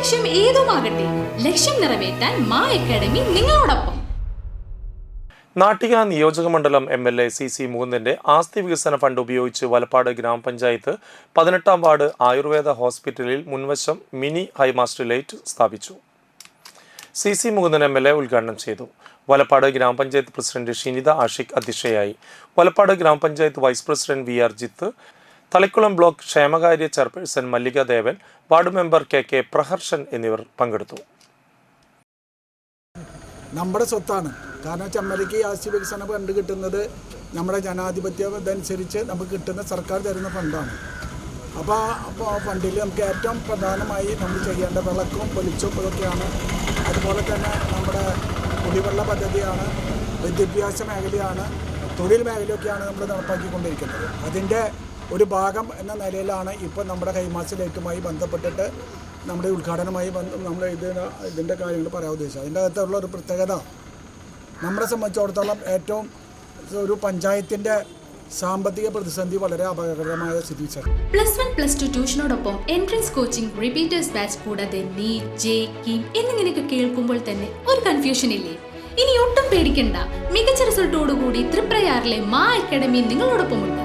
ലക്ഷ്യം ഏതുമാകട്ടെ ലക്ഷ്യം നിറവേറ്റാൻ മാ അക്കാഡമി നിങ്ങളോടൊപ്പം. നാട്ടിക നിയോജക മണ്ഡലം M L A C C മുകുന്ദന്റെ ആസ്തി വികസന ഫണ്ട് ഉപയോഗിച്ച് വലപ്പാട് ഗ്രാമപഞ്ചായത്ത് പതിനെട്ടാം വാർഡ് ആയുർവേദ ഹോസ്പിറ്റലിൽ മുൻവശം മിനി ഹൈമാസ്റ്റ് ലൈറ്റ് സ്ഥാപിച്ചു. C C Mukundan M L A ഉദ്ഘാടനം ചെയ്തു. വലപ്പാട് ഗ്രാമപഞ്ചായത്ത് പ്രസിഡന്റ് ഷിനിത ആഷിഖ് അധ്യക്ഷയായി. വലപ്പാട് ഗ്രാമപഞ്ചായത്ത് vice president V R Jith Thalikulam block ക്ഷേമകാര്യ chairperson Mallikadevan ward member K K Praharshan എന്നിവർ പങ്കെടുത്തു. നമ്മുടെ സ്വത്താണ്. കാരണം ചെമ്മലയ്ക്ക് ഈ ആസ്തി വികസന ഫണ്ട് കിട്ടുന്നത് നമ്മുടെ ജനാധിപത്യം ഇതനുസരിച്ച് നമുക്ക് കിട്ടുന്ന സർക്കാർ തരുന്ന ഫണ്ടാണ്. അപ്പോൾ അപ്പോൾ ഫണ്ടിൽ നമുക്ക് ഏറ്റവും പ്രധാനമായി നമ്മൾ ചെയ്യേണ്ട വിളക്കും പൊലിച്ചും ഇതൊക്കെയാണ്. അതുപോലെ തന്നെ നമ്മുടെ കുടിവെള്ള പദ്ധതിയാണ് വിദ്യാഭ്യാസ മേഖലയാണ് തൊഴിൽ മേഖലയൊക്കെയാണ് നമ്മൾ നടപ്പാക്കിക്കൊണ്ടിരിക്കുന്നത്. അതിന്റെ ഒരു ഭാഗം എന്ന നിലയിലാണ് ഇപ്പോൾ നമ്മുടെ കൈമാസ ബന്ധപ്പെട്ടിട്ട് നമ്മുടെ ഉദ്ഘാടനമായി ബന്ധം നമ്മൾ ഇത് ഇതിന്റെ കാര്യങ്ങൾ പറയാൻ ഉദ്ദേശിച്ചത്. അതിന്റെ അകത്തുള്ള ഒരു പ്രത്യേകത നമ്മളെ സംബന്ധിച്ചിടത്തോളം ഏറ്റവും ഒരു പഞ്ചായത്തിന്റെ സാമ്പത്തിക പ്രതിസന്ധി വളരെ അപകടകരമായ സ്ഥിതി പ്ലസ് വൺ പ്ലസ് ടു ട്യൂഷനോടൊപ്പം എൻട്രൻസ് കോച്ചിംഗ് റിപ്പീറ്റേഴ്സ് ബാച്ച് കൂടാതെ നീറ്റ് ജെ എന്നിങ്ങനെയൊക്കെ കേൾക്കുമ്പോൾ തന്നെ ഒരു കൺഫ്യൂഷൻ ഇല്ലേ? ഇനി ഒട്ടും പേടിക്കണ്ട. മികച്ച റിസൾട്ടോടുകൂടി തൃപ്രയാറിലെ മാ അക്കാഡമി നിങ്ങളോടൊപ്പമുണ്ട്.